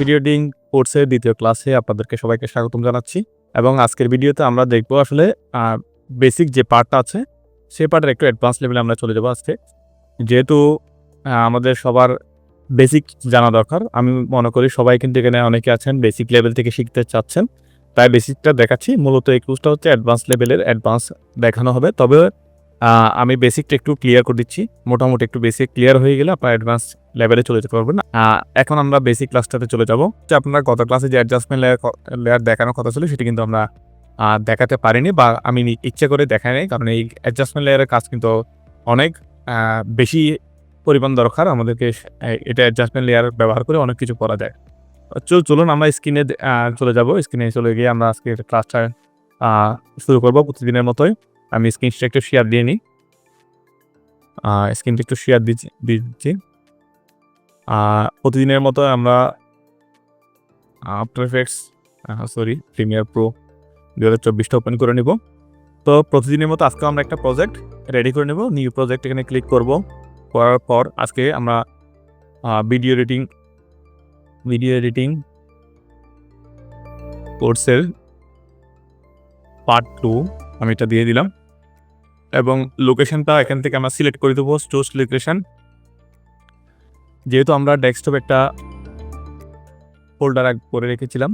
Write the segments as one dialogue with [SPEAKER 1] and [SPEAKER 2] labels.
[SPEAKER 1] Video editing কোর্সের দ্বিতীয় ক্লাসে আপনাদেরকে সবাইকে স্বাগতম জানাচ্ছি। এবং আজকের ভিডিওতে আমরা দেখব আসলে বেসিক যে পার্টটা আছে সেই পার্টের একটু অ্যাডভান্স লেভেলে আমরা চলে যাব আজকে। যেহেতু আমাদের সবার বেসিক জানা দরকার, আমি মনে করি সবাই কিন্তু এখানে অনেকে আছেন বেসিক লেভেল থেকে শিখতে চাচ্ছেন। তাই বেসিকটা দেখাচ্ছি। মূলত এই কোর্সটা হচ্ছে অ্যাডভান্স লেভেলের অ্যাডভান্স দেখানো হবে। তবে আমি বেসিকটা একটু ক্লিয়ার করে দিচ্ছি। মোটামুটি একটু বেসিক ক্লিয়ার হয়ে গেলে আপনার অ্যাডভান্স লেভেলে চলে যেতে পারবেন। এখন আমরা বেসিক ক্লাসটাতে চলে যাব। যে আপনার গত ক্লাসে যে অ্যাডজাস্টমেন্ট লেয়ার লেয়ার দেখানোর কথা ছিল, সেটা কিন্তু আমরা দেখাতে পারিনি বা আমি ইচ্ছে করে দেখাই নাই। কারণ এই অ্যাডজাস্টমেন্ট লেয়ারের কাজ কিন্তু অনেক বেশি পরিমাণ দরকার। আমাদেরকে এটা অ্যাডজাস্টমেন্ট লেয়ার ব্যবহার করে অনেক কিছু করা যায়। চল চলুন আমরা স্ক্রিনে চলে যাব। স্ক্রিনে চলে গিয়ে আমরা আজকে ক্লাসটা শুরু করব প্রতিদিনের মতোই। আমি স্ক্রিনটা একটু শেয়ার দিয়ে নিই। স্ক্রিনটা একটু শেয়ার দিচ্ছি দিচ্ছি। প্রতিদিনের মতো আমরা after effects sorry premiere pro দু হাজার চব্বিশটা ওপেন করে নিব। তো প্রতিদিনের মতো আজকে আমরা একটা প্রজেক্ট রেডি করে নেব। নিউ প্রজেক্ট এখানে ক্লিক করব। করার পর আজকে আমরা ভিডিও এডিটিং ভিডিও এডিটিং কোর্সের পার্ট টু আমি এটা দিয়ে দিলাম। এবং লোকেশনটা এখান থেকে আমরা সিলেক্ট করে দেবো স্টোর্স লোকেশন যেহেতু আমরা ডেস্কটপ একটা ফোল্ডার করে রেখেছিলাম,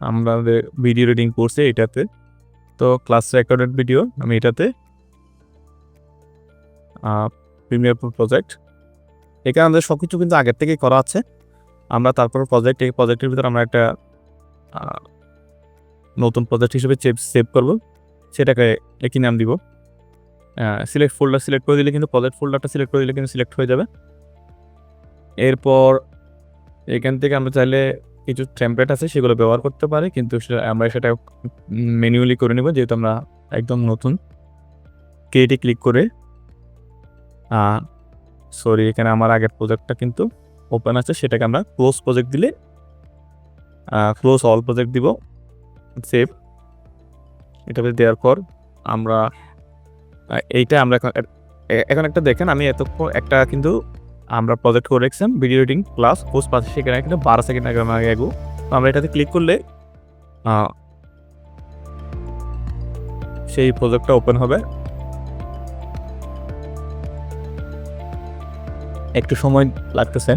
[SPEAKER 1] আমাদের ভিডিও রিডিং কোর্সে এটাতে। তো ক্লাস রেকর্ডেড ভিডিও আমি এটাতে। প্রিমিয়ার প্রজেক্ট এখানে আমাদের সব কিছু কিন্তু আগের থেকেই করা আছে। আমরা তারপর প্রজেক্ট এই প্রজেক্টের ভিতরে আমরা একটা নতুন প্রজেক্ট হিসেবে সেভ করব। সেটাকে একই নাম দিব। সিলেক্ট ফোল্ডার সিলেক্ট করে দিলে কিন্তু প্রজেক্ট ফোল্ডারটা সিলেক্ট করে দিলে কিন্তু সিলেক্ট হয়ে যাবে। এরপর এখান থেকে আমরা চাইলে কিছু টেমপ্লেট আছে, সেগুলো ব্যবহার করতে পারি, কিন্তু সে- আমরা সেটা ম্যানুয়ালি করে নেব, যেহেতু আমরা একদম নতুন। ক্রিয়েটে ক্লিক করে সরি এখানে আমার আগের প্রজেক্টটা কিন্তু ওপেন আছে, সেটাকে আমরা ক্লোজ প্রজেক্ট দিলে ক্লোজ অল প্রজেক্ট দিব সেভ এটাতে দেওয়ার পর আমরা এইটা আমরা এখন এখন একটা দেখেন, আমি এতক্ষণ একটা কিন্তু আমরা প্রজেক্ট করে রেখেছিলাম ভিডিও এডিটিং ক্লাস পোস্ট পাচ্ছি সেখানে কিন্তু বারো সেকেন্ড আগে আগে, আগু। তো আমরা এটাতে ক্লিক করলে সেই প্রজেক্টটা ওপেন হবে। একটু সময় লাগতেছে।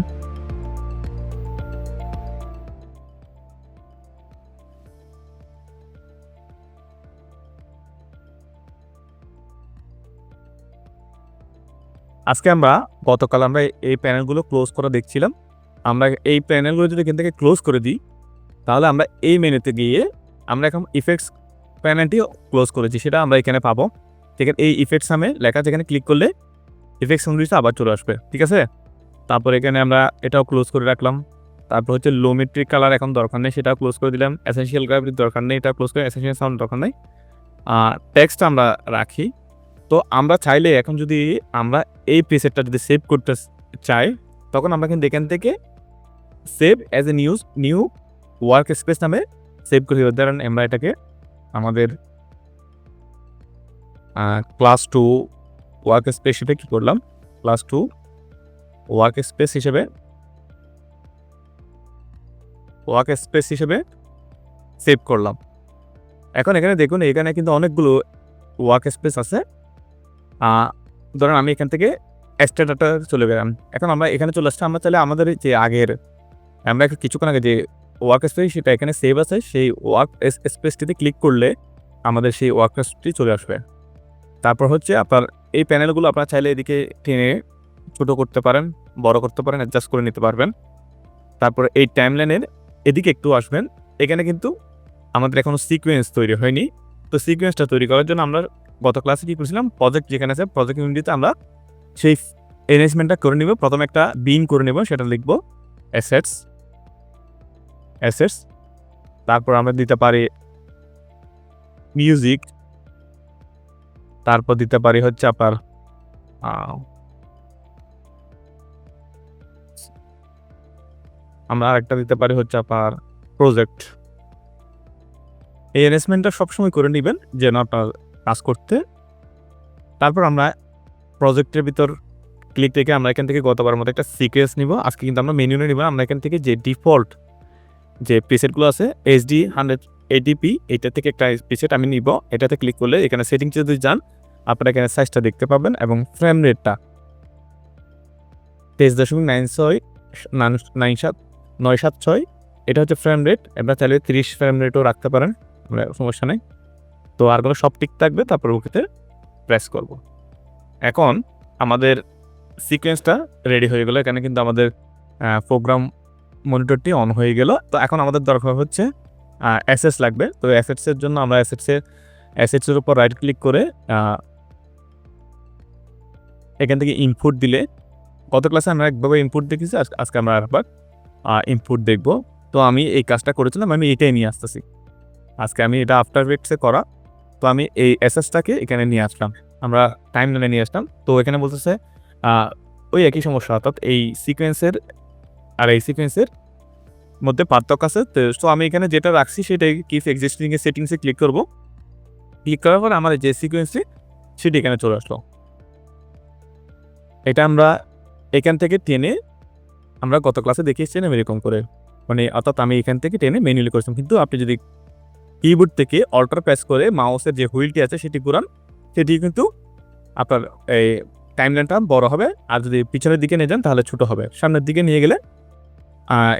[SPEAKER 1] আজকে আমরা, গতকাল আমরা এই প্যানেলগুলো ক্লোজ করা দেখছিলাম। আমরা এই প্যানেলগুলো যদি এখান থেকে ক্লোজ করে দিই, তাহলে আমরা এই মেনুতে গিয়ে আমরা এখন ইফেক্টস প্যানেলটি ক্লোজ করেছি, সেটা আমরা এখানে পাবো। আছে, এই ইফেক্টস নামে লেখা যেখানে ক্লিক করলে ইফেক্টস অনুযায়ী আবার চলে আসবে। ঠিক আছে? তারপর এখানে আমরা এটাও ক্লোজ করে রাখলাম। তারপর হচ্ছে লোমেট্রিক কালার এখন দরকার নেই, সেটাও ক্লোজ করে দিলাম। এসেন্সিয়াল গ্রাফিক দরকার নেই এটা ক্লোজ করে এসেন্সিয়াল সাউন্ড দরকার নেই। আর টেক্সট আমরা রাখি। তো আমরা চাইলে এখন যদি আমরা এই প্রিসেটটা যদি সেভ করতে চাই, তখন আমরা কিন্তু এখান থেকে save as a news new work space নামে সেভ করে ধরেন আমরা এটাকে আমাদের ক্লাস টু ওয়ার্ক স্পেস হিসেবে কী করলাম? ক্লাস টু ওয়ার্ক স্পেস হিসেবে ওয়ার্ক স্পেস হিসেবে সেভ করলাম। এখন এখানে দেখুন, এখানে কিন্তু অনেকগুলো ওয়ার্ক স্পেস আছে। ধরেন আমি এখান থেকে এক্সট্রা চলে গেলাম। এখন আমরা এখানে চলে আসছি, আমরা চাইলে আমাদের যে আগের, আমরা কিছুক্ষণ আগে যে ওয়ার্ক স্পেস সেটা এখানে সেভ আছে, সেই ওয়ার্ক স্পেসটিতে ক্লিক করলে আমাদের সেই ওয়ার্ক স্পেসটি চলে আসবে। তারপর হচ্ছে আপনার এই প্যানেলগুলো আপনার চাইলে এদিকে টেনে ছোটো করতে পারেন, বড় করতে পারেন অ্যাডজাস্ট করে নিতে পারবেন। তারপর এই টাইমলাইনের এদিকে একটু আসবেন, এখানে কিন্তু আমাদের এখনও সিকোয়েন্স তৈরি হয়নি। তো সিকোয়েন্সটা তৈরি করার জন্য আমরা গত ক্লাসে কী করেছিলাম? প্রজেক্ট যেখানে আছে প্রজেক্ট ইউনিটিতে আমরা সেই অ্যারেঞ্জমেন্টটা করে নিব। প্রথম একটা বিন করে নেব, সেটা লিখব অ্যাসেটস অ্যাসেটস তারপর আমরা দিতে পারি মিউজিক তারপর দিতে পারি হচ্ছে আপনার আমরা আরেকটা দিতে পারি হচ্ছে আপনার প্রজেক্ট এই অ্যারেঞ্জমেন্টটা সবসময় করে নেবেন, যেন আপনার কাজ করতে। তারপর আমরা প্রজেক্টের ভিতর ক্লিক থেকে আমরা এখান থেকে গতবার মতো একটা সিকোয়েন্স নিব। আজকে কিন্তু আমরা মেনুনে নিব আমরা এখান থেকে যে ডিফল্ট যে প্রিসেটগুলো আছে এইচডি হান্ড্রেড এডিপি এটা থেকে একটা প্রিসেট আমি নিব। এটাতে ক্লিক করলে এখানে সেটিংস যদি যান, আপনারা এখানে সাইজটা দেখতে পাবেন এবং ফ্রেম রেটটা তেইশ দশমিক নাইন ছয়, নাইন সাত, নয় সাত ছয়, এটা হচ্ছে ফ্রেম রেট আপনারা চাইলে তিরিশ ফ্রেম রেটও রাখতে পারেন সমস্যা নেই। তো আর কোনো সব ঠিক থাকবে, তারপর ওকেতে প্রেস করব। এখন আমাদের সিকোয়েন্সটা রেডি হয়ে গেলো। এখানে কিন্তু আমাদের প্রোগ্রাম মনিটরটি অন হয়ে গেল। তো এখন আমাদের দরকার হচ্ছে অ্যাসেস লাগবে। তো অ্যাসেটসের জন্য আমরা অ্যাসেটসের অ্যাসেটসের উপর রাইট ক্লিক করে এখান থেকে ইনপুট দিলে, গত ক্লাসে আমরা একভাবে ইনপুট দেখেছি, আজ- আজকে আমরা আরেকবার ইনপুট দেখব। তো আমি এই কাজটা করেছিলাম, আমি এটাই নিয়ে আসতেছি। আজকে আমি এটা আফটার এফেক্টসে করা। তো আমি এই অ্যাসেসটাকে এখানে নিয়ে আসলাম। আমরা টাইম লাইনে নিয়ে আসলাম। তো এখানে বলতেছে ওই একই সমস্যা, অর্থাৎ এই সিকোয়েন্সের আর এই সিকোয়েন্সের মধ্যে পার্থক্য আছে। তো আমি এখানে যেটা রাখছি সেটাই কিফ এক্সিস্টিংয়ের সেটিংসে ক্লিক করব। ক্লিক করার পর আমার যে সিকোয়েন্সটি সেটি এখানে চলে আসলো। এটা আমরা এখান থেকে টেনে আমরা গত ক্লাসে দেখিয়েছিলাম এরকম করে। মানে অর্থাৎ আমি এখান থেকে টেনে ম্যানুয়ালি করেছিলাম। কিন্তু আপনি যদি কিবোর্ড থেকে অল্টার প্রেস করে মাউসের যে হুইলটি আছে সেটি ঘুরান। সেটি কিন্তু আপনার এই টাইমলাইনটা বড় হবে। আর যদি পিছনের দিকে নিয়ে যান তাহলে ছোট হবে। সামনের দিকে নিয়ে গেলে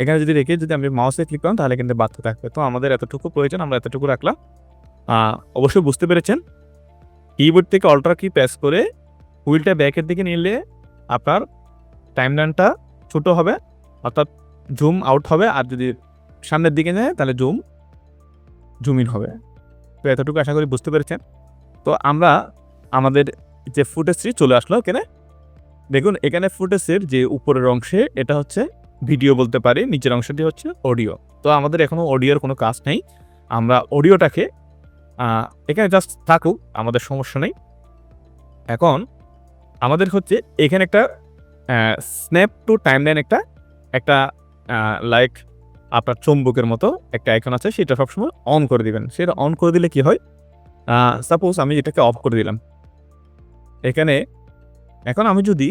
[SPEAKER 1] এখানে যদি রেখে যদি আমি মাউসে ক্লিক করেন তাহলে কিন্তু বাড়তে থাকবে। তো আমাদের এতটুকু প্রয়োজন, আমরা এতটুকু রাখলাম। অবশ্যই বুঝতে পেরেছেন। কিবোর্ড থেকে অল্টার কি প্রেস করে হুইলটা ব্যাকের দিকে নিলে আপনার টাইমলাইনটা ছোট হবে, অর্থাৎ জুম আউট হবে। আর যদি সামনের দিকে নেয় তাহলে জুম জুম ইন হবে। তো এতটুকু আশা করি বুঝতে পেরেছেন। তো আমরা আমাদের যে ফুটেজটি চলে আসলো এখানে। দেখুন, এখানে ফুটেজের যে উপরের অংশে, এটা হচ্ছে ভিডিও বলতে পারি, নিচের অংশটি হচ্ছে অডিও। তো আমাদের এখনও অডিওর কোনো কাজ নেই। আমরা অডিওটাকে এখানে জাস্ট থাকুক, আমাদের সমস্যা নেই। এখন আমাদের হচ্ছে এখানে একটা স্ন্যাপ টু টাইমলাইন একটা একটা লাইক আপনার চুম্বকের মতো একটা আইকন আছে, সেটা সবসময় অন করে দিবেন। সেটা অন করে দিলে কি হয়? সাপোজ আমি এটাকে অফ করে দিলাম। এখানে এখন আমি যদি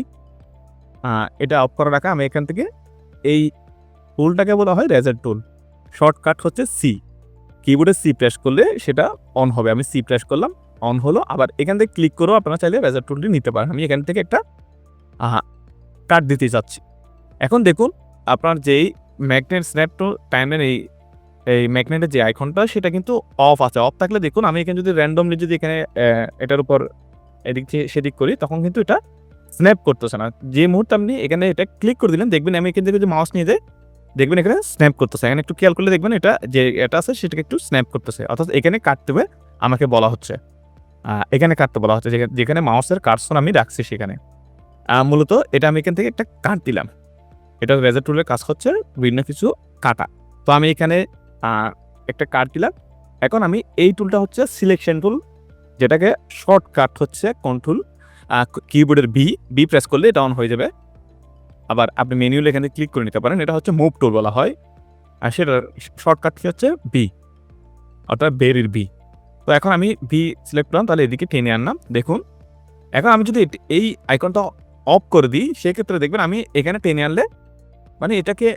[SPEAKER 1] এটা অফ করে রাখা আমি এখান থেকে এই টুলটাকে বলা হয় রেজার টুল শর্টকাট হচ্ছে সি কিবোর্ডে সি প্রেস করলে সেটা অন হবে। আমি সি প্রেস করলাম অন হলো। আবার এখান থেকে ক্লিক করেও আপনারা চাইলে রেজার টুলটি নিতে পারেন। আমি এখান থেকে একটা কাট দিতে চাচ্ছি। এখন দেখুন, আপনার যেই ম্যাগনেট স্ন্যাপ টু টাইমের এই এই ম্যাগনেটের যে আইকনটা সেটা কিন্তু অফ আছে। অফ থাকলে দেখুন, আমি এখানে যদি র্যান্ডমলি যদি এখানে এটার উপর এদিক সেদিক করি, তখন কিন্তু এটা স্ন্যাপ করতেছে না। যে মুহূর্তে আপনি এখানে এটা ক্লিক করে দিলেন, দেখবেন আমি এখান থেকে যদি মাউস নিয়ে যাই, দেখবেন এখানে স্ন্যাপ করতেছে। এখানে একটু খেয়াল করলে দেখবেন এটা, যে এটা আছে, সেটাকে একটু স্ন্যাপ করতেছে। অর্থাৎ এখানে কাটতে হবে, আমাকে বলা হচ্ছে। এখানে কাটতে বলা হচ্ছে। যেখানে মাউসের কার্সন আমি রাখছি সেখানে। মূলত এটা আমি এখান থেকে একটা কাট দিলাম। এটা রেজার টুলের কাজ হচ্ছে বিভিন্ন কিছু কাটা। তো আমি এখানে একটা কাট দিলাম। এখন আমি এই টুলটা হচ্ছে সিলেকশন টুল যেটাকে শর্টকাট হচ্ছে কন্ট্রোল কিবোর্ডের বি বি প্রেস করলে এটা অন হয়ে যাবে। আবার আপনি মেনুলে এখানে ক্লিক করে নিতে পারেন, এটা হচ্ছে মুভ টুল বলা হয়। আর সেটার শর্টকাট কি হচ্ছে? বি অর্থাৎ বেরির বি তো এখন আমি বি সিলেক্ট করলাম, তাহলে এদিকে টেনে আনলাম, দেখুন। এখন আমি যদি এই আইকনটা অফ করে দিই, সেক্ষেত্রে দেখবেন আমি এখানে টেনে আনলে মানে এটাকে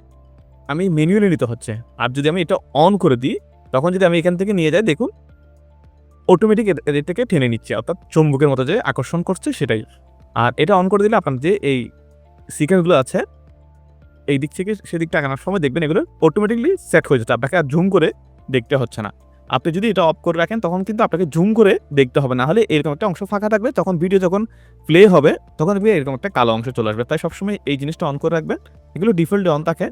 [SPEAKER 1] আমি ম্যানুয়ালি নিতে হচ্ছে। আর যদি আমি এটা অন করে দিই, তখন যদি আমি এখান থেকে নিয়ে যাই, দেখুন অটোমেটিক এটাকে টেনে নিচ্ছে, অর্থাৎ চুম্বকের মতো যে আকর্ষণ করছে সেটাই। আর এটা অন করে দিলে আপনার যে এই সিকেন্সগুলো আছে, এই দিক থেকে সেদিকটা আনার সময় দেখবেন এগুলো অটোমেটিকলি সেট হয়ে যাচ্ছে। আপনাকে আর জুম করে দেখতে হচ্ছে না। আপনি যদি এটা অফ করে রাখেন, তখন কিন্তু আপনাকে জুম করে দেখতে হবে। না হলে এরকম একটা অংশ ফাঁকা থাকবে, তখন ভিডিও যখন প্লে হবে, তখন এরকম একটা কালো অংশ চলে আসবে। তাই সবসময় এই জিনিসটা অন করে রাখবেন। এগুলো ডিফল্টে অন থাকে।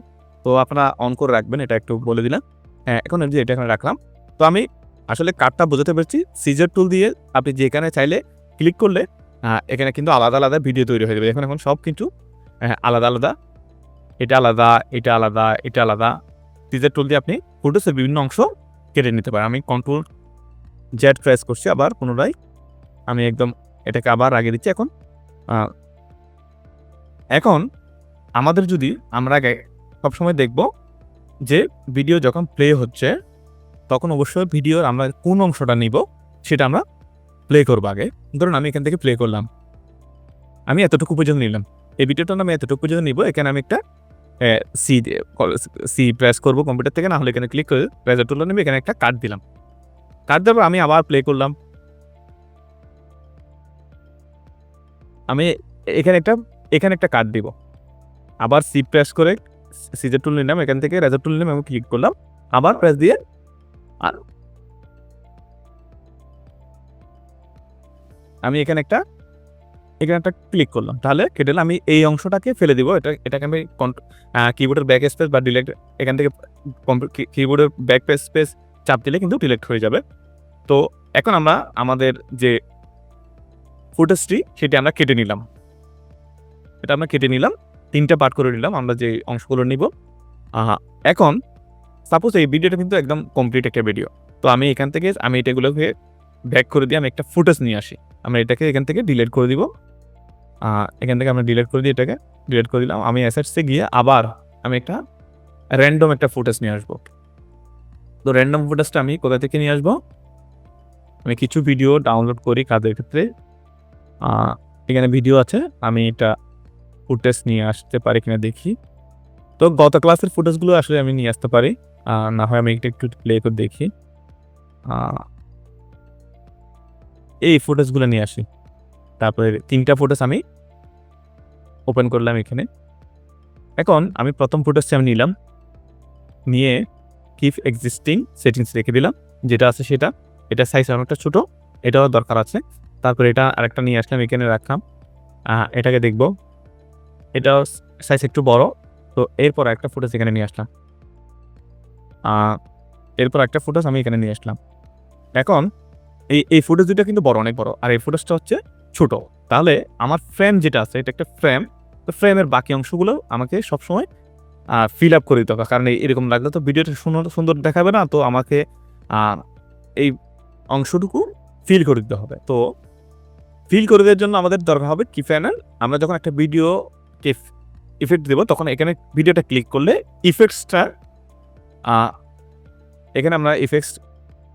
[SPEAKER 1] তো আপনারা অন করে রাখবেন, এটা একটু বলে দিলাম। হ্যাঁ এখন যে এটা এখানে রাখলাম, তো আমি আসলে কার্ডটা বোঝাতে পেরেছি। সিজার টুল দিয়ে আপনি যেখানে চাইলে ক্লিক করলে এখানে কিন্তু আলাদা আলাদা ভিডিও তৈরি হয়ে যাবে। এখন এখন সব কিন্তু আলাদা আলাদা। এটা আলাদা এটা আলাদা এটা আলাদা। সিজার টুল দিয়ে আপনি ফুটেজের বিভিন্ন অংশ কেটে নিতে পারেন আমি কন্ট্রোল জেড প্রেস করছি, আবার পুনরায় আমি একদম এটাকে আবার আগে দিচ্ছি। এখন এখন আমাদের যদি আমরা আগে সবসময় দেখব যে ভিডিও যখন প্লে হচ্ছে, তখন অবশ্যই ভিডিওর আমরা কোন অংশটা নিব সেটা আমরা প্লে করব আগে। ধরুন আমি এখান থেকে প্লে করলাম। আমি এতটুকু পর্যন্ত নিলাম। এই ভিডিওটা আমি এতটুকু পর্যন্ত নিব। এখানে আমি একটা সি সি প্রেস করব কম্পিউটার থেকে না হলে এখানে ক্লিক করে রেজার টুলে নেবে এখানে একটা কার্ড দিলাম। কার্ড দেওয়ার আমি আবার প্লে করলাম। আমি এখানে একটা এখানে একটা কার্ড দিব। আবার সি প্রেস করে সিজার টুল নিলাম, এখান থেকে রেজার টুল নিলাম আমি ক্লিক করলাম। আবার প্রেস দিয়ে আর আমি এখানে একটা এখানে একটা ক্লিক করলাম। তাহলে কেটে আমি এই অংশটাকে ফেলে দিব। এটা, এটাকে আমি কিবোর্ডের ব্যাক স্পেস বা ডিলেক্ট এখান থেকে কিবোর্ডের ব্যাক স্পেস চাপ দিলে কিন্তু ডিলেক্ট হয়ে যাবে। তো এখন আমরা আমাদের যে ফুটেজটি সেটি আমরা কেটে নিলাম। এটা আমরা কেটে নিলাম। তিনটা পার্ট করে নিলাম। আমরা যে অংশগুলো নিব। এখন সাপোজ এই ভিডিওটা কিন্তু একদম কমপ্লিট একটা ভিডিও তো আমি এখান থেকে, আমি এটাগুলোকে ব্যাক করে দিয়ে আমি একটা ফুটেজ নিয়ে আসি। আমরা এটাকে এখান থেকে ডিলিট করে দিব। এখান থেকে আমরা ডিলিট করে দিই এটাকে ডিলেট করে দিলাম। আমি অ্যাসেটসে গিয়ে আবার আমি একটা র্যান্ডম একটা ফুটেজ নিয়ে আসব। তো র্যান্ডম ফুটেজটা আমি কোথা থেকে নিয়ে আসব? আমি কিছু ভিডিও ডাউনলোড করি কাজের ক্ষেত্রে। এখানে ভিডিও আছে, আমি এটা ফুটেজ নিয়ে আসতে পারি কিনা দেখি। তো গত ক্লাসের ফুটেজগুলো আসলে আমি নিয়ে আসতে পারি। না হয় আমি এটা একটু প্লে করে দেখি। এই ফুটেজগুলো নিয়ে আসি। তারপরে তিনটা ফুটেজ আমি ওপেন করলাম এখানে। এখন আমি প্রথম ফুটেজটা আমি নিলাম, নিয়ে কিফ এক্সিস্টিং সেটিংস রেখে দিলাম, যেটা আছে সেটা। এটা সাইজ অনেকটা ছোট, এটাও দরকার আছে। তারপরে এটা আরেকটা নিয়ে আসলাম, এখানে রাখলাম। এটাকে দেখব। এটাও সাইজ একটু বড়, তো এরপর একটা ফুটেজ এখানে নিয়ে আসলাম। এরপর একটা ফুটেজ আমি এখানে নিয়ে আসলাম। এখন এই এই ফুটেজ দুটো কিন্তু বড়, অনেক বড়। আর এই ফুটেজটা হচ্ছে ছোট। তাহলে আমার ফ্রেম যেটা আছে, এটা একটা ফ্রেম তো ফ্রেমের বাকি অংশগুলো আমাকে সবসময় ফিল আপ করে দিতে হবে। কারণ এরকম লাগলে তো ভিডিওটা সুন্দর সুন্দর দেখাবে না, তো আমাকে এই অংশটুকু ফিল করে দিতে হবে। তো ফিল করে দেওয়ার জন্য আমাদের দরকার হবে কি প্যানেল আমরা যখন একটা ভিডিওকে ইফেক্ট দেবো, তখন এখানে ভিডিওটা ক্লিক করলে ইফেক্টসটা এখানে আমরা ইফেক্টস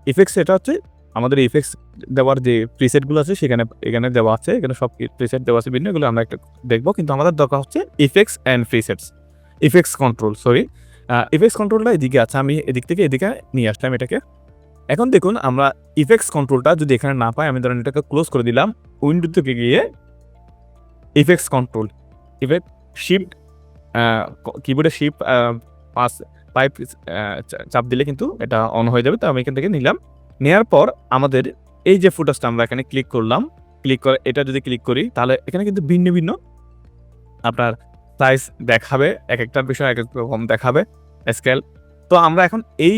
[SPEAKER 1] ইফেক্টস এটা হচ্ছে আমাদের ইফেক্টস দেওয়ার যে প্রিসেটগুলো আছে, সেখানে, এখানে দেওয়া আছে, এখানে সব প্রিসেট দেওয়া আছে বিভিন্ন এগুলো আমরা একটা দেখব। কিন্তু আমাদের দরকার হচ্ছে effects and presets effects control sorry effects কন্ট্রোলটা এদিকে আছে, আমি এদিক থেকে এদিকে নিয়ে আসলাম এটাকে। এখন দেখুন, আমরা ইফেক্টস কন্ট্রোলটা যদি এখানে না পাই, আমি ধরেন এটাকে ক্লোজ করে দিলাম উইন্ডো থেকে গিয়ে ইফেক্টস কন্ট্রোল ইফেক্ট শিফট কিবোর্ডে শিফট পাস পাইপ চাপ দিলে কিন্তু এটা অন হয়ে যাবে, তো আমি এখান থেকে নিলাম। নেওয়ার পর আমাদের এই যে ফুটেজটা আমরা এখানে ক্লিক করলাম ক্লিক করে এটা যদি ক্লিক করি, তাহলে এখানে কিন্তু ভিন্ন ভিন্ন আপনার সাইজ দেখাবে এক একটা বিষয় এক এক রকম দেখাবে স্কেল তো আমরা এখন এই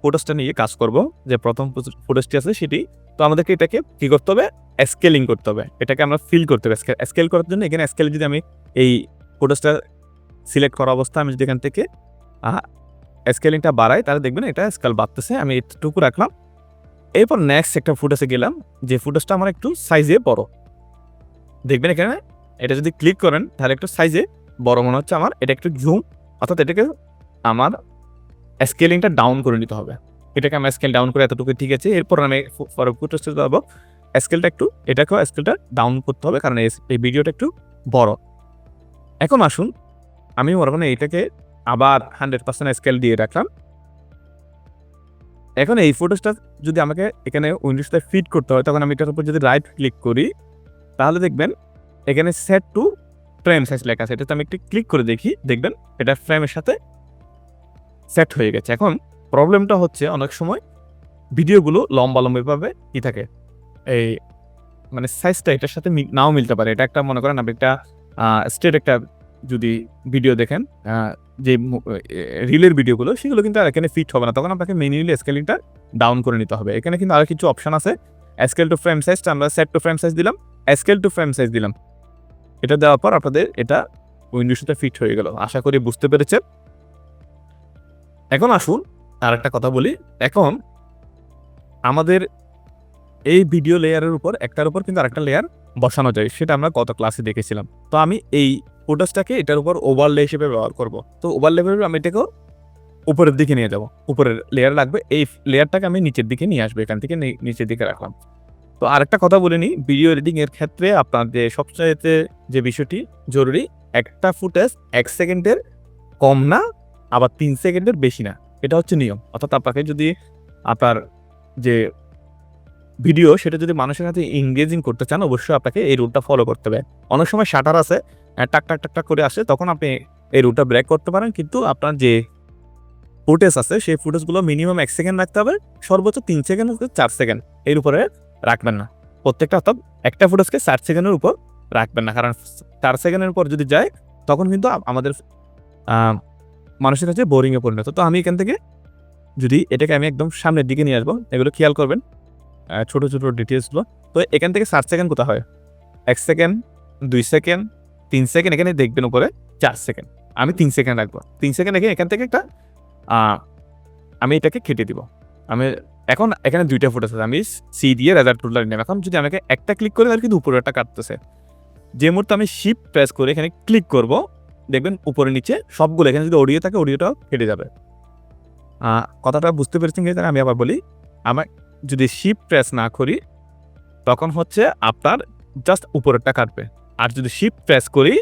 [SPEAKER 1] ফুটেজটা নিয়ে কাজ করব, যে প্রথম ফুটেজটি আছে সেটি। তো আমাদেরকে এটাকে কী করতে হবে? স্কেলিং করতে হবে। এটাকে আমরা ফিল করতে হবে। স্কেল স্কেল করার জন্য এখানে স্কেল যদি আমি এই ফুটেজটা সিলেক্ট করা অবস্থা, আমি যদি এখান থেকে স্কেলিংটা বাড়াই, তাহলে দেখবেন এটা স্কেল বাড়তেছে। আমি এটুকু রাখলাম। এরপর নেক্সট একটা ফুটেজে গেলাম, যে ফুটেজটা আমার একটু সাইজে বড়। দেখবেন এখানে এটা যদি ক্লিক করেন, তাহলে একটু সাইজে বড় মনে হচ্ছে আমার। এটা একটু জুম অর্থাৎ এটাকে আমার স্কেলিংটা ডাউন করে নিতে হবে। এটাকে আমি স্কেল ডাউন করে এতটুকু ঠিক আছে, এরপর আমি ফুটেজটা যাব স্কেলটা একটু, এটাকেও স্কেলটা ডাউন করতে হবে, কারণ এই- ভিডিওটা একটু বড়। এখন আসুন, আমি মনে এইটাকে আবার হান্ড্রেড পার্সেন্ট স্কেল দিয়ে রাখলাম। এখন এই ফুটেজটা যদি আমাকে এখানে উইন্ডোজটা ফিট করতে হয়, তখন আমি এটার উপর যদি রাইট ক্লিক করি, তাহলে দেখবেন এখানে সেট টু ফ্রেম সাইজ লেখা আছে। এটাতে আমি একটু ক্লিক করে দেখি, দেখবেন এটা ফ্রেমের সাথে সেট হয়ে গেছে। এখন প্রবলেমটা হচ্ছে অনেক সময় ভিডিওগুলো লম্বা লম্বিভাবে কি থাকে। এই মানে সাইজটা এটার সাথে নাও মিলতে পারে। এটা একটা, মনে করেন আপনি একটা স্টেট একটা যদি ভিডিও দেখেন যে রিলের ভিডিওগুলো সেগুলো কিন্তু আর এখানে ফিট হবে না। তখন আপনাকে ম্যানুয়ালি স্কেলিংটা ডাউন করে নিতে হবে। এখানে কিন্তু আরও কিছু অপশান আছে। স্কেল টু ফ্রেম সাইজটা আমরা সেট টু ফ্রেম সাইজ দিলাম। স্কেল টু ফ্রেম সাইজ দিলাম। এটা দেওয়ার পর আপনাদের এটা উইন্ডোর সাথে ফিট হয়ে গেল। আশা করি বুঝতে পেরেছেন। এখন আসুন আর একটা কথা বলি। এখন আমাদের এই ভিডিও লেয়ারের উপর, একটার উপর কিন্তু আরেকটা লেয়ার বসানো যায়, সেটা আমরা গত ক্লাসে দেখেছিলাম। তো আমি এই ফুটেজটাকে এটার উপর ওভারলে হিসেবে ব্যবহার করব। তো ওভার ওভারলে আমি এটাকেও উপরের দিকে নিয়ে যাব। উপরের লেয়ার লাগবে, এই লেয়ারটাকে আমি নিচের দিকে নিয়ে আসব, এখান থেকে নিচের দিকে রাখলাম। তো আরেকটা কথা বলে নিই ভিডিও এডিটিং এর ক্ষেত্রে আপনার যে সবচাইতে যে বিষয়টি জরুরি, একটা ফুটেজ এক সেকেন্ডের কম না, আবার তিন সেকেন্ডের বেশি না। এটা হচ্ছে নিয়ম। অর্থাৎ আপনাকে যদি আপনার যে ভিডিও সেটা যদি মানুষের কাছে ইংগেজিং করতে চান, অবশ্যই আপনাকে এই রুলটা ফলো করতে হবে। অনেক সময় শাটার আছে টাক টাক টাক টাক করে আসে, তখন আপনি এই রুলটা ব্রেক করতে পারেন। কিন্তু আপনার যে ফুটেজ আছে, সেই ফুটেজগুলো মিনিমাম এক সেকেন্ড রাখতে হবে, সর্বোচ্চ তিন সেকেন্ড চার সেকেন্ড এর উপরে রাখবেন না। প্রত্যেকটা অর্থাৎ একটা ফুটেজকে চার সেকেন্ডের উপর রাখবেন না, কারণ চার সেকেন্ডের উপর যদি যায়, তখন কিন্তু আমাদের মানুষের কাছে বোরিংয়ে পরিণত। তো আমি এখান থেকে যদি এটাকে আমি একদম সামনের দিকে নিয়ে আসব, এগুলো খেয়াল করবেন। ছোট ছোট ডিটেলসগুলো তো এখান থেকে ষাট সেকেন্ড কোথা হয়? এক সেকেন্ড দুই সেকেন্ড তিন সেকেন্ড এখানে দেখবেন উপরে চার সেকেন্ড আমি তিন সেকেন্ড রাখব। তিন সেকেন্ড রেখে এখান থেকে একটা আমি এটাকে কেটে দিব। আমি এখন এখানে দুইটা ফুটেজ আছে। আমি সি দিয়ে রেজাল্ট টুলার নিলাম। এখন যদি আমাকে একটা ক্লিক করে, তাহলে কিন্তু উপরে একটা কাটতেছে। যে মুহূর্তে আমি শিপ প্রেস করে এখানে ক্লিক করব, দেখবেন উপরে নিচে সবগুলো, এখানে যদি অডিও থাকে অডিওটাও কেটে যাবে। কথাটা বুঝতে পেরেছেন আমি আবার বলি, আমার যদি শিপ প্রেস না করি, তখন হচ্ছে আপনার জাস্ট উপরেরটা কাটবে। আর যদি শিপ প্রেস করি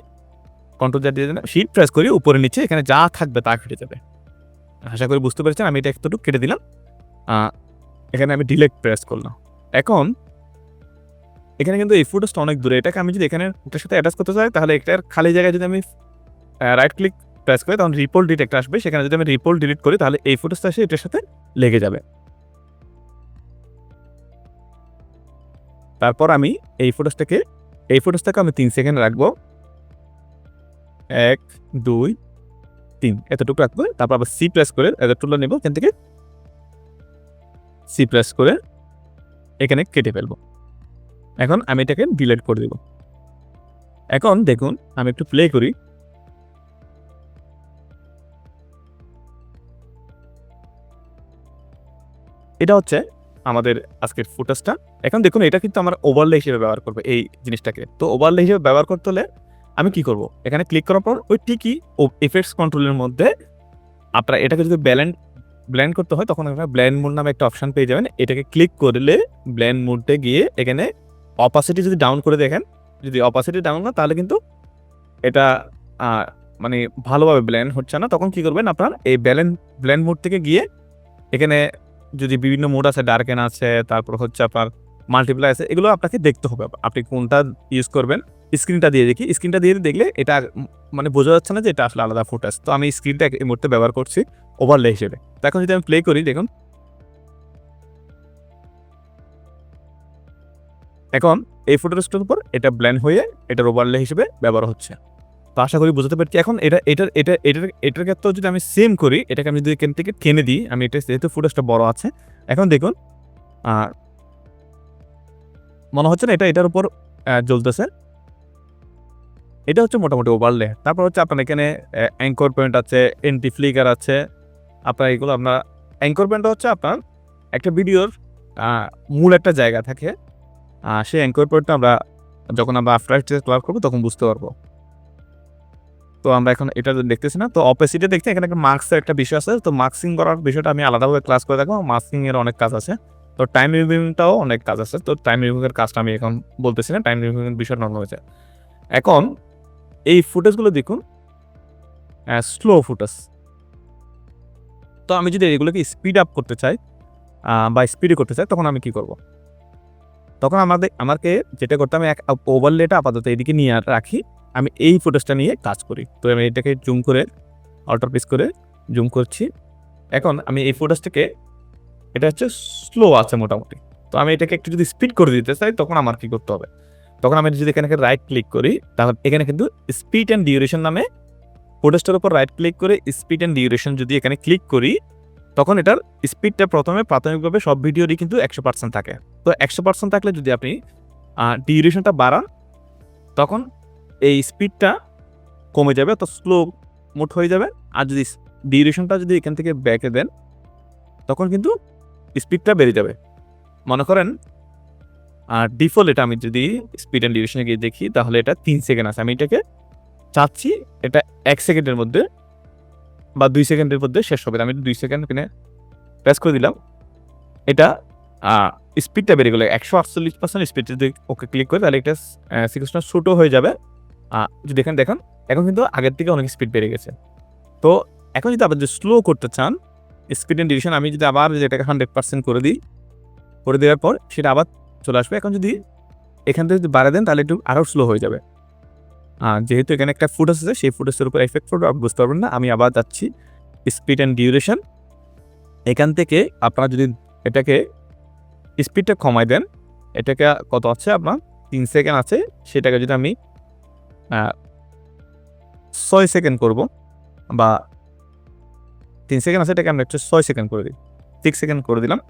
[SPEAKER 1] কন্ট্রোল যা দিয়ে শিপ প্রেস করি, উপরে নিচে এখানে যা থাকবে তা কেটে যাবে। আশা করি বুঝতে পেরেছেন, আমি এটা একটু কেটে দিলাম। এখানে আমি ডিলেট প্রেস করলাম। এখন, এখানে কিন্তু এই ফুটেজটা অনেক দূরে। এটাকে আমি যদি এখানে এটার সাথে অ্যাটাচ করতে চাই, তাহলে এটার খালি জায়গায় যদি আমি রাইট ক্লিক প্রেস করি, তখন রিপোর্ট ডিট একটা আসবে। সেখানে যদি আমি রিপোর্ট ডিলিট করি, তাহলে এই ফুটেজটা এসে এটার সাথে লেগে যাবে। তারপর আমি এই ফটোসটাকে এই ফটোসটাকে আমি তিন সেকেন্ড রাখব। এক, দুই, তিন, এতটুকু রাখব। তারপর আবার সি প্রেস করে এতটুকু নেব। এখান থেকে সি প্রেস করে এখানে কেটে ফেলব। এখন আমি এটাকে ডিলেট করে দেব। এখন দেখুন, আমি একটু প্লে করি। এটা হচ্ছে আমাদের আজকের ফুটেজটা এখন দেখুন, এটা কিন্তু আমার ওভারলে হিসেবে ব্যবহার করবে এই জিনিসটাকে। তো ওভারলে হিসেবে ব্যবহার করতে হলে আমি কি করব? এখানে ক্লিক করার পর ওই ঠিকই ও এফেক্টস কন্ট্রোলের মধ্যে আপনারা এটাকে যদি ব্যালেন্ড ব্ল্যান্ড করতে হয়, তখন আপনারা ব্ল্যান্ড মোড নামে একটা অপশান পেয়ে যাবেন। এটাকে ক্লিক করলে ব্ল্যান্ড মোডে গিয়ে এখানে অপাসিটি যদি ডাউন করে দেখেন, যদি অপাসিটি ডাউন না, তাহলে কিন্তু এটা মানে ভালোভাবে ব্ল্যান্ড হচ্ছে না। তখন কি করবেন আপনার এই ব্যালেন্ড ব্ল্যান্ড মোড থেকে গিয়ে এখানে যদি বিভিন্ন মোড আছে ডার্কেন আছে, তারপর হচ্ছে আপনার মাল্টিপ্লাই আছে, এগুলো আপনাকে দেখতে হবে। আপনি কোনটা ইউজ করবেন স্ক্রিনটা দিয়ে দেখি। স্ক্রিনটা দিয়ে দেখলে এটা মানে বোঝা যাচ্ছে না যে এটা আসলে আলাদা ফুটেজ তো আমি স্ক্রিনটা এই মুহূর্তে ব্যবহার করছি ওভারলে হিসেবে। এখন যদি আমি প্লে করি, দেখুন। এখন এই ফুটেজটার উপর এটা ব্ল্যান্ড হয়ে এটার ওভারলে হিসেবে ব্যবহার হচ্ছে। তো আশা করি বুঝতে পারছি। এখন এটা এটার এটা, এটার এটার ক্ষেত্রেও যদি আমি সেম করি, এটাকে আমি যদি এখান থেকে টেনে দিই, আমি এটা যেহেতু ফুটেজটা বড় আছে, এখন দেখুন আর মনে হচ্ছে না এটা, এটার উপর জ্বলতেছে। এটা হচ্ছে মোটামুটি ওভারলে তারপর হচ্ছে আপনার এখানে অ্যাঙ্কর পয়েন্ট আছে এন্টি ফ্লিকার আছে, আপনার এগুলো আপনার অ্যাঙ্কর পয়েন্টটা হচ্ছে আপনার একটা ভিডিওর মূল একটা জায়গা থাকে। সেই অ্যাঙ্কর পয়েন্টটা আমরা, যখন আমরা আফটার ক্লাব করব, তখন বুঝতে পারব। তো আমরা এখন এটা দেখতেছি না, তো অপোজিটে দেখছি এখানে একটা মার্কসের একটা বিষয় আছে। তো মার্কসিং করার বিষয়টা আমি আলাদাভাবে ক্লাস করে দেখব। মার্কসিং এর অনেক কাজ আছে। তো টাইম রিভিউটাও অনেক কাজ আছে। তো টাইম রিভিউয়ের কাজটা আমি এখন বলতেছি না টাইম রিভিউয়ের বিষয় নর্মাল হয়েছে। এখন এই ফুটেজগুলো দেখুন। স্লো ফুটেজ তো আমি যদি এগুলোকে স্পিড আপ করতে চাই বা স্পিডে করতে চাই, তখন আমি কি করব? তখন আমাদের, আমাকে যেটা করতে আমি এক ওভারলেটা আপাতত এদিকে নিয়ে রাখি। আমি এই ফুটেজটা নিয়ে কাজ করি। তো আমি এটাকে জুম করে অল্টার পিস করে জুম করছি। এখন আমি এই ফুটেজটাকে এটা হচ্ছে স্লো আছে মোটামুটি। তো আমি এটাকে একটু যদি স্পিড করে দিতে চাই, তখন আমার কি করতে হবে? তখন আমি যদি এখানে রাইট ক্লিক করি, তাহলে এখানে কিন্তু স্পিড অ্যান্ড ডিউরেশন নামে ফুটেজটার উপর রাইট ক্লিক করে স্পিড অ্যান্ড ডিউরেশন যদি এখানে ক্লিক করি, তখন এটার স্পিডটা প্রথমে প্রাথমিকভাবে সব ভিডিওরই কিন্তু একশো পার্সেন্ট থাকে। তো একশো পার্সেন্ট থাকলে যদি আপনি ডিউরেশনটা বাড়ান, তখন এই স্পিডটা কমে যাবে তো স্লো মোট হয়ে যাবে। আর যদি ডিউরেশনটা যদি এখান থেকে ব্যাকে দেন, তখন কিন্তু স্পিডটা বেড়ে যাবে। মনে করেন, আর ডিফল্ট এটা আমি যদি স্পিড অ্যান্ড ডিউরেশনে গিয়ে দেখি, তাহলে এটা তিন সেকেন্ড আছে। আমি এটাকে চাচ্ছি, এটা এক সেকেন্ডের মধ্যে বা দুই সেকেন্ডের মধ্যে শেষ হবে। আমি দুই সেকেন্ড কিনে প্রেস করে দিলাম। এটা স্পিডটা বেড়ে গেলো। একশো আটচল্লিশ পার্সেন্ট স্পিড যদি ওকে ক্লিক করে, তাহলে এটা সিকোয়েন্সটা ছোটো হয়ে যাবে। যদি এখানে দেখেন, এখন কিন্তু আগের থেকে অনেক স্পিড বেড়ে গেছে। তো এখন যদি আপনি যদি স্লো করতে চান স্পিড অ্যান্ড ডিউরেশন আমি যদি আবার যেটাকে হান্ড্রেড পার্সেন্ট করে দিই, করে দেওয়ার পর সেটা আবার চলে আসবে। এখন যদি এখান থেকে যদি বাড়া দেন, তাহলে একটু আরও স্লো হয়ে যাবে। যেহেতু এখানে একটা ফুটেজ আছে, সেই ফুটেজের উপর এফেক্ট পড়বে, আপনি বুঝতে পারবেন না। আমি আবার যাচ্ছি স্পিড অ্যান্ড ডিউরেশন এখান থেকে আপনারা যদি এটাকে স্পিডটা কমাই দেন, এটাকে কত আছে আপনার? তিন সেকেন্ড আছে, সেটাকে যদি আমি ছয় সেকেন্ড করব, বা তিন সেকেন্ড আছে, এটাকে আমরা একটু ছয় সেকেন্ড করে দিই। সিক্স সেকেন্ড করে দিলাম।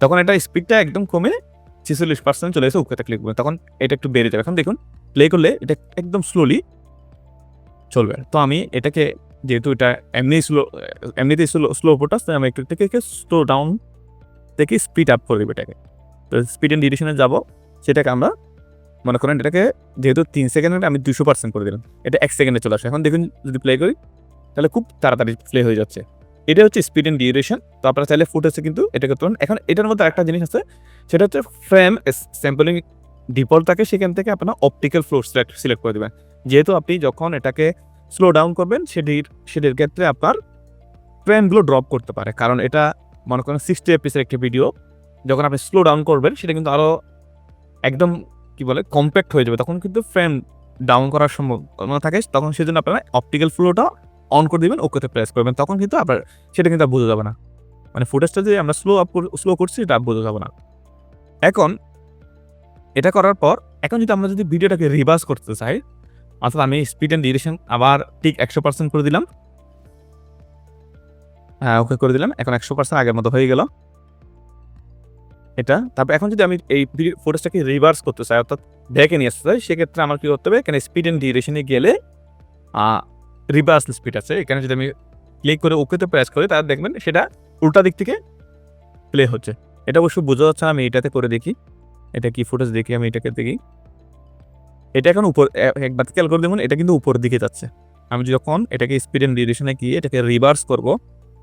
[SPEAKER 1] তখন এটা স্পিডটা একদম কমে ছিচল্লিশ পার্সেন্ট চলে এসে ওকেতে ক্লিক করবে। তখন এটা একটু বেড়ে যাবে। এখন দেখুন প্লে করলে এটা একদম স্লোলি চলবে। তো আমি এটাকে, যেহেতু এটা এমনি স্লো এমনিতেই স্লো স্লো ফোটাস তাই আমি একটু থেকে স্লো ডাউন থেকে স্পিড আপ করে দেবো এটাকে। তো স্পিড অ্যান্ড ডিউরেশনে যাব, সেটাকে আমরা মনে করেন এটাকে যেহেতু তিন সেকেন্ডে আমি দুশো পার্সেন্ট করে দিলাম। এটা এক সেকেন্ডে চলে আসে। এখন দেখুন যদি প্লে করি, তাহলে খুব তাড়াতাড়ি প্লে হয়ে যাচ্ছে। এটা হচ্ছে স্পিড অ্যান্ড ডিউরেশন তো আপনারা চাইলে ফুটেজে কিন্তু এটা করতে পারেন এখন এটার মধ্যে একটা জিনিস আছে, সেটা হচ্ছে ফ্রেম স্যাম্পলিং ডিফল্ট থাকে সেখান থেকে আপনার অপটিক্যাল ফ্লোর সিলেক্ট সিলেক্ট করে দেবেন। যেহেতু আপনি যখন এটাকে স্লো ডাউন করবেন, সেটির সেটির ক্ষেত্রে আপনার ফ্রেমগুলো ড্রপ করতে পারে। কারণ এটা মনে করেন সিক্সটি এপিসের একটি ভিডিও যখন আপনি স্লো ডাউন করবেন, সেটা কিন্তু আরও একদম কি বলে কম্প্যাক্ট হয়ে যাবে। তখন কিন্তু ফ্রেম ডাউন করার সম্ভাবনা থাকে। তখন সেজন্য আপনারা অপটিক্যাল ফ্লোটা অন করে দিবেন ওকেতে প্রেস করবেন। তখন কিন্তু আপনার সেটা কিন্তু বোঝা যাবে না। মানে ফুটেজটা যে আমরা স্লো আপ স্লো করছি আর বোঝা যাবে না। এখন এটা করার পর, এখন যদি আমরা যদি ভিডিওটাকে রিভার্স করতে চাই, অর্থাৎ আমি স্পিড অ্যান্ড ডিউরেশন আবার ঠিক একশো পার্সেন্ট করে দিলাম। হ্যাঁ ওকে করে দিলাম। এখন একশো পার্সেন্ট আগের মতো হয়ে গেল। এটা। তারপর এখন যদি আমি এই ফোটেজটাকে রিভার্স করতে চাই, অর্থাৎ ব্যাকে নিয়ে আসতে চাই, সেক্ষেত্রে আমার কী করতে হবে? এখানে স্পিড অ্যান্ড ডিউরেশনে গেলে রিভার্স স্পিড আছে। এখানে যদি আমি ক্লিক করে ওকেতে প্রেস করি, তাহলে দেখবেন সেটা উল্টা দিক থেকে প্লে হচ্ছে। এটা অবশ্য বোঝা যাচ্ছে আমি এটাতে করে দেখি। এটা কি ফুটেজ দেখি, আমি এটাকে দেখি। এটা এখন উপর একবার খেয়াল করে দেখুন, এটা কিন্তু উপর দিকে যাচ্ছে। আমি যখন এটাকে স্পিড অ্যান্ড ডিউরেশনে গিয়ে এটাকে রিভার্স করব,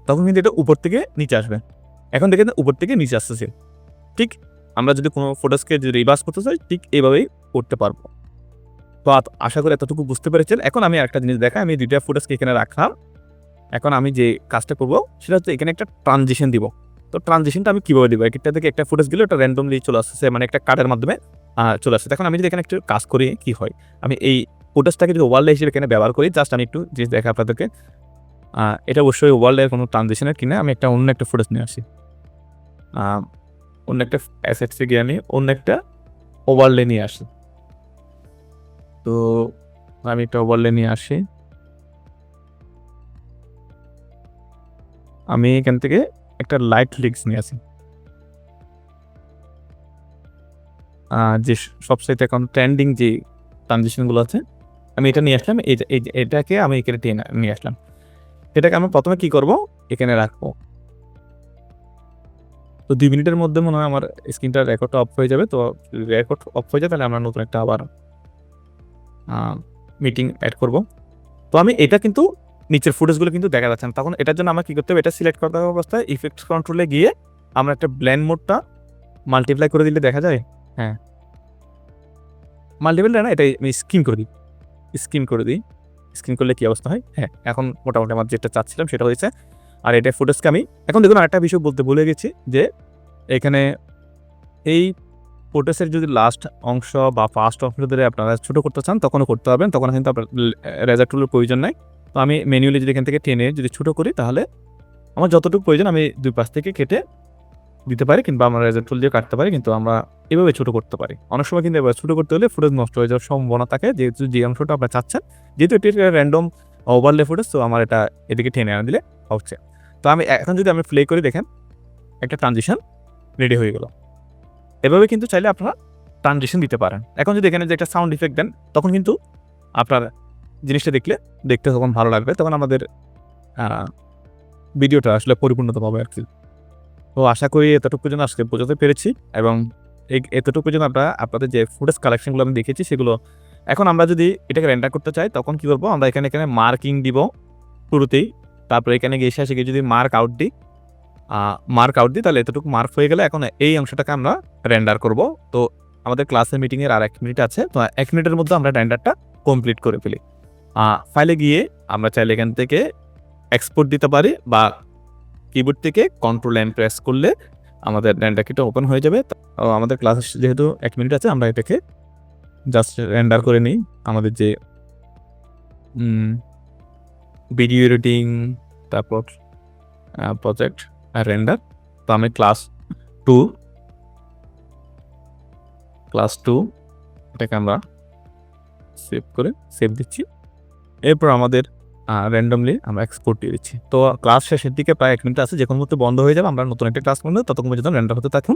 [SPEAKER 1] তখন কিন্তু এটা উপর থেকে নিচে আসবে। এখন দেখেন উপর থেকে নিচে আসতেছে। ঠিক আমরা যদি কোনো ফোটোসকে যদি রিভার্স করতে চাই, ঠিক এইভাবেই করতে পারব। তো আশা করি এতটুকু বুঝতে পেরেছেন। এখন আমি একটা জিনিস দেখাই, আমি দুইটা ফুটেজকে এখানে রাখলাম। এখন আমি যে কাজটা করব, সেটা হচ্ছে এখানে একটা ট্রানজিশন দিব। তো ট্রানজিশনটা আমি কীভাবে দিব? একটা থেকে একটা ফুটেজ গেলে ওটা র্যান্ডমলি চলে আসছে মানে একটা কার্ডের মাধ্যমে চলে আসছে এখন আমি যদি এখানে একটু কাজ করি, কি হয়? আমি এই ফুটেজটাকে যদি ওয়ার্ল্ড হিসেবে এখানে ব্যবহার করি জাস্ট আমি একটু জিনিস দেখা আপনাদেরকে। এটা অবশ্যই ওয়ার্ল্ডের কোনো ট্রানজিশনের কিনে, আমি একটা অন্য একটা ফুটেজ নিয়ে আসি। অন্য একটা অ্যাসেটসে গিয়ে আমি অন্য একটা ওভারলে নিয়ে আসি। তো আমি একটা ওভারলে নিয়ে আসি। আমি এখান থেকে একটা লাইট লিক্স নিয়ে আসি। যে সবসাইতে এখন ট্রেন্ডিং যে ট্রানজেকশনগুলো আছে, আমি এটা নিয়ে আসলাম। এটাকে আমি এখানে নিয়ে আসলাম। এটাকে আমি প্রথমে কি করব? এখানে রাখব। তো দুই মিনিটের মধ্যে মনে হয় আমার স্ক্রিনটা রেকর্ডটা অফ হয়ে যাবে। তো রেকর্ড অফ হয়ে যায়, তাহলে আমরা নতুন একটা আবার মিটিং অ্যাড করব। তো আমি এটা কিন্তু নিচের ফুটেজগুলো কিন্তু দেখা যাচ্ছে না। তখন এটার জন্য আমার কী করতে হবে? এটা সিলেক্ট করতে হবে অবস্থায়। ইফেক্ট কন্ট্রোলে গিয়ে আমরা একটা ব্ল্যান্ড মোডটা মাল্টিপ্লাই করে দিলে দেখা যায়? হ্যাঁ। মাল্টিপ্লাই না এটা আমি স্কিম করে দিই। স্কিম করে দিই। স্ক্রিন করলে কী অবস্থা হয়? হ্যাঁ এখন মোটামুটি আমার যেটা চাচ্ছিলাম সেটা হয়েছে আর এটা ফুটেজকে আমি, এখন দেখুন আরেকটা বিষয় বলতে ভুলে গেছি যে এখানে এই ফুটেজের যদি লাস্ট অংশ বা ফার্স্ট অংশ ধরে আপনারা ছোটো করতে চান, তখনও করতে পারবেন। তখন কিন্তু আপনার রেজার টুলের প্রয়োজন নাই। তো আমি ম্যানুয়ালি যদি এখান থেকে টেনে যদি ছোটো করি, তাহলে আমার যতটুকু প্রয়োজন আমি দুই পাশ থেকে কেটে দিতে পারি কিংবা আমরা রেজার টুল দিয়ে কাটতে পারি, কিন্তু আমরা এভাবে ছোটো করতে পারি। অনেক সময় কিন্তু এবার ছোটো করতে হলে ফুটেজ নষ্ট হয়ে যাওয়ার সম্ভাবনা থাকে। যেহেতু যে অংশটা আপনারা চাচ্ছেন, যেহেতু এটি র্যান্ডম ওভারলে ফুটেজ তো আমার এটা এদিকে টেনে আনা দিলে হচ্ছে। তো আমি এখন যদি আমি প্লে করি, দেখেন, একটা ট্রানজিশন রেডি হয়ে গেল। এভাবে কিন্তু চাইলে আপনারা ট্রানজিশন দিতে পারেন। এখন যদি এখানে যে একটা সাউন্ড ইফেক্ট দেন, তখন কিন্তু আপনার জিনিসটা দেখলে দেখতে তখন ভালো লাগবে, তখন আমাদের ভিডিওটা আসলে পরিপূর্ণতা পাবে আর কি। তো আশা করি এতটুকু পর্যন্ত আজকে বোঝাতে পেরেছি এবং এই এতটুকু পর্যন্ত আমরা আপনাদের যে ফুটেজ কালেকশনগুলো আমি দেখেছি সেগুলো এখন আমরা যদি এটাকে রেন্ডার করতে চাই, তখন কি করব? আমরা এখানে এখানে মার্কিং দিব শুরুতেই। তারপরে এখানে গিয়ে এসে গিয়ে যদি মার্ক আউট দিই মার্ক আউট দিই, তাহলে এতটুকু মার্ক হয়ে গেলে এখন এই অংশটাকে আমরা রেন্ডার করব। তো আমাদের ক্লাসের মিটিংয়ের আর এক মিনিট আছে। তো এক মিনিটের মধ্যে আমরা রেন্ডারটা কমপ্লিট করে ফেলি। ফাইলে গিয়ে আমরা চাইলে এখান থেকে এক্সপোর্ট দিতে পারি বা কিবোর্ড থেকে কন্ট্রোল এন্ড প্রেস করলে আমাদের রেন্ডার কিটা ওপেন হয়ে যাবে। আমাদের ক্লাস যেহেতু এক মিনিট আছে, আমরা এটাকে জাস্ট রেন্ডার করে নিই। আমাদের যে ভিডিও এডিটিং তারপর প্রজেক্ট আর রেন্ডার তো আমি ক্লাস টু ক্লাস টু এটাকে আমরা সেভ করে সেভ দিচ্ছি। এরপর আমাদের র্যান্ডমলি আমরা এক্সপোর্ট দিয়ে দিচ্ছি। তো ক্লাস শেষের দিকে প্রায় এক মিনিট আছে যে কোনো মুহূর্তে বন্ধ হয়ে যাবে, আমরা নতুন একটা ক্লাস করব, ততক্ষণ পর্যন্ত র্যান্ডার হতে থাকুন।